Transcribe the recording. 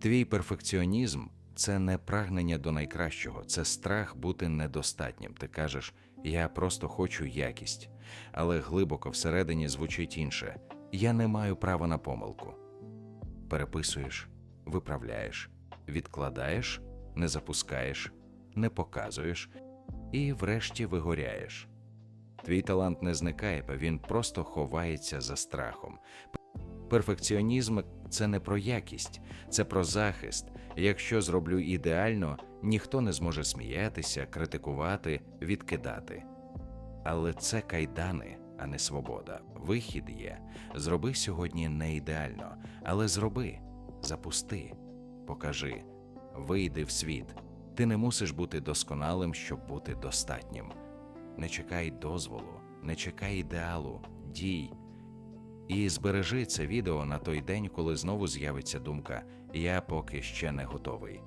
Твій перфекціонізм це не прагнення до найкращого, це страх бути недостатнім. Ти кажеш, я просто хочу якість, але глибоко всередині звучить інше: я не маю права на помилку. Переписуєш, виправляєш, відкладаєш, не запускаєш, не показуєш і врешті вигоряєш. Твій талант не зникає, він просто ховається за страхом. Перфекціонізм це не про якість, це про захист. Якщо зроблю ідеально, ніхто не зможе сміятися, критикувати, відкидати. Але це кайдани, а не свобода. Вихід є. Зроби сьогодні не ідеально, але зроби, запусти, покажи, вийди в світ. Ти не мусиш бути досконалим, щоб бути достатнім. Не чекай дозволу, не чекай ідеалу, дій. І збережи це відео на той день, коли знову з'явиться думка Я поки ще не готовий.